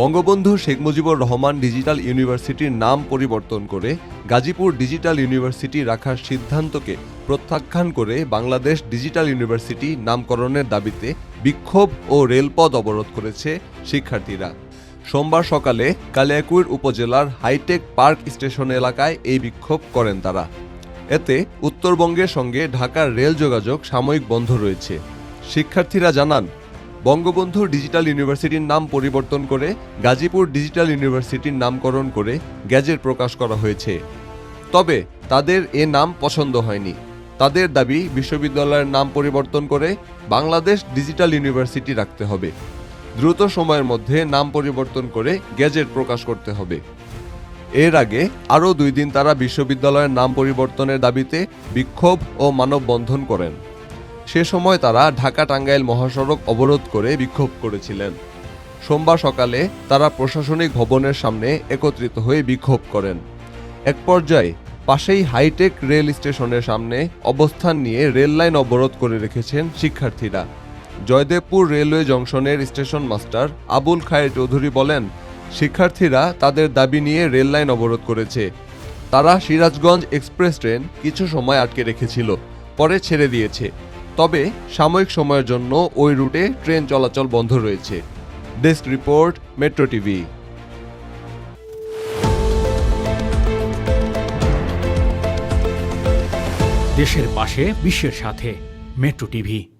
Bangabandhu Sheikh Mujibur Rahman digital ইউনিভার্সিটির নাম পরিবর্তন করে গাজীপুর ডিজিটাল ইউনিভার্সিটি রাখার সিদ্ধান্তকে প্রত্যাখ্যান করে বাংলাদেশ ডিজিটাল ইউনিভার্সিটি নামকরণের দাবিতে বিক্ষোভ ও রেলপথ অবরোধ করেছে শিক্ষার্থীরা। সোমবার সকালে কালিয়াকুইর উপজেলার হাইটেক পার্ক স্টেশন এলাকায় এই বিক্ষোভ করেন তারা। এতে উত্তরবঙ্গের সঙ্গে ঢাকার রেল যোগাযোগ সাময়িক বন্ধ রয়েছে। শিক্ষার্থীরা জানান বঙ্গবন্ধু ডিজিটাল ইউনিভার্সিটির নাম পরিবর্তন করে গাজীপুর ডিজিটাল ইউনিভার্সিটির নামকরণ করে গ্যাজেট প্রকাশ করা হয়েছে। তবে তাদের এ নাম পছন্দ হয়নি। তাদের দাবি, বিশ্ববিদ্যালয়ের নাম পরিবর্তন করে বাংলাদেশ ডিজিটাল ইউনিভার্সিটি রাখতে হবে। দ্রুত সময়ের মধ্যে নাম পরিবর্তন করে গ্যাজেট প্রকাশ করতে হবে। এর আগে আরও দুই দিন তারা বিশ্ববিদ্যালয়ের নাম পরিবর্তনের দাবিতে বিক্ষোভ ও মানববন্ধন করেন। সে সময় তারা ঢাকা টাঙ্গাইল মহাসড়ক অবরোধ করে বিক্ষোভ করেছিলেন। সোমবার সকালে তারা প্রশাসনিক ভবনের সামনে একত্রিত হয়ে বিক্ষোভ করেন। এক পর্যায়ে পাশেই হাইটেক রেল স্টেশনের সামনে অবস্থান নিয়ে রেল লাইন অবরোধ করে রেখেছেন শিক্ষার্থীরা। জয়দেবপুর রেলওয়ে জংশনের স্টেশন মাস্টার আবুল খায়ের চৌধুরী বলেন, শিক্ষার্থীরা তাদের দাবি নিয়ে রেল লাইন অবরোধ করেছে। তারা সিরাজগঞ্জ এক্সপ্রেস ট্রেন কিছু সময় আটকে রেখেছিল, পরে ছেড়ে দিয়েছে। তবে সাময়িক সময়ের জন্য ওই রুটে ট্রেন চলাচল বন্ধ রয়েছে। Desk report, Metro TV. দেশের পাশে, বিশ্বের সাথে, মেট্রো টিভি।